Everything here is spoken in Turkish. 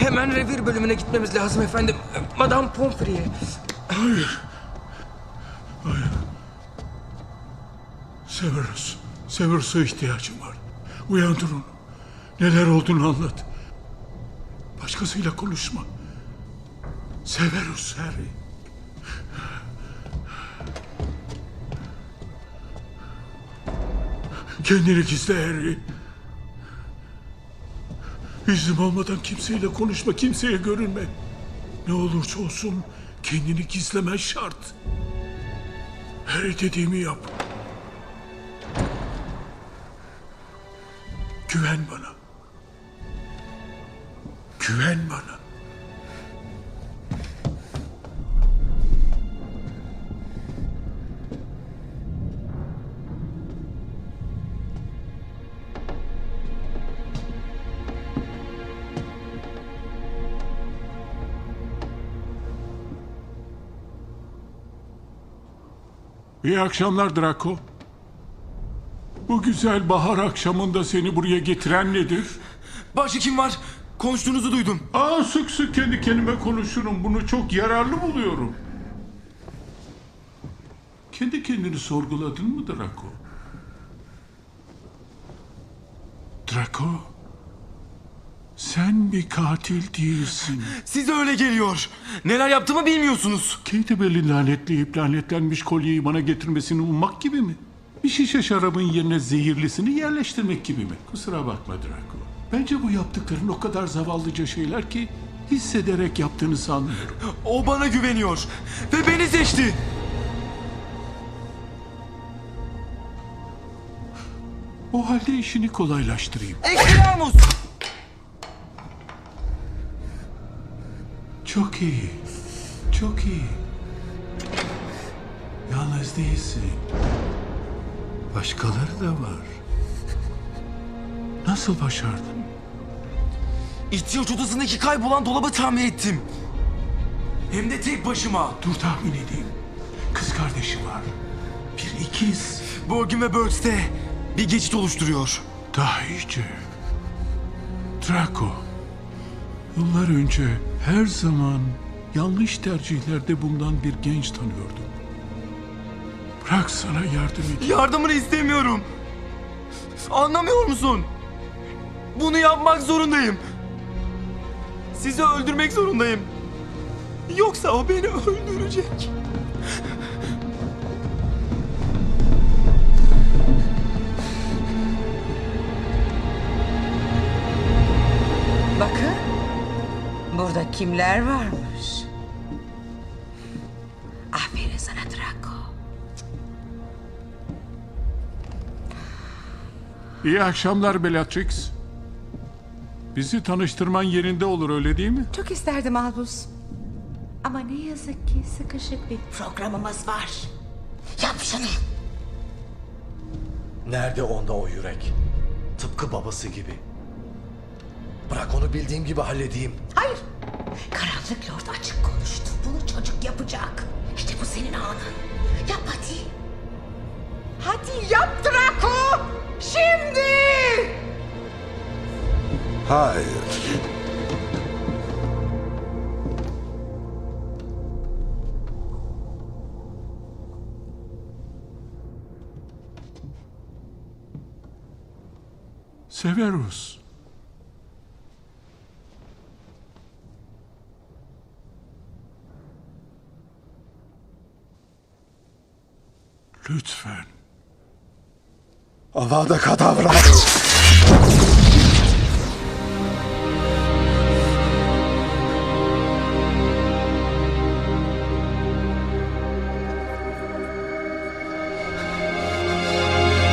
Hemen revir bölümüne gitmemiz lazım efendim. Madame Pomfrey. Hayır. Hayır. Severus. Severus'a ihtiyacım var. Uyandır onu. Neler olduğunu anlat. Başkasıyla konuşma. Severus Harry. Kendini gizle Harry. İznim olmadan kimseyle konuşma, kimseye görünme. Ne olursa olsun kendini gizlemen şart. Her dediğimi yap. Güven bana. Güven bana. İyi akşamlar Draco. Bu güzel bahar akşamında seni buraya getiren nedir? Başı kim var? Konuştuğunuzu duydum. Aa sık sık kendi kendime konuşurum. Bunu çok yararlı buluyorum. Kendi kendini sorguladın mı Draco? Draco, sen bir katil değilsin. Size öyle geliyor. Neler yaptığımı bilmiyorsunuz. Bell'in lanetleyip lanetlenmiş kolyeyi bana getirmesini ummak gibi mi? Bir şişe şarabın yerine zehirlisini yerleştirmek gibi mi? Kusura bakma Draco. Bence bu yaptıkların o kadar zavallıca şeyler ki hissederek yaptığını sanmıyorum. O bana güveniyor. Ve beni seçti. O halde işini kolaylaştırayım. Ekstramus. Çok iyi. Çok iyi. Yalnız değilsin. Başkaları da var. Nasıl başardın? İhtiyaç odasındaki kaybolan dolabı tamir ettim. Hem de tek başıma. Dur tahmin edeyim. Kız kardeşi var. Bir ikiz. Borgin ve Burks'te bir geçit oluşturuyor. Daha iyice. Draco. Yıllar önce her zaman yanlış tercihlerde bulunan bir genç tanıyordum. Bırak sana yardım edeyim. Yardımını istemiyorum. Anlamıyor musun? Bunu yapmak zorundayım. Sizi öldürmek zorundayım. Yoksa o beni öldürecek. Kimler varmış? Aferin sana Draco. İyi akşamlar Bellatrix. Bizi tanıştırman yerinde olur öyle değil mi? Çok isterdim Albus. Ama ne yazık ki sıkışık bir programımız var. Yap şunu. Nerede onda o yürek? Tıpkı babası gibi. Bırak onu bildiğim gibi halledeyim. Hayır. Karanlık Lord açık konuştu. Bunu çocuk yapacak. İşte bu senin anın. Yap hadi. Hadi yap Draco. Şimdi. Hayır. Severus. Lütfen. Avada kadavra.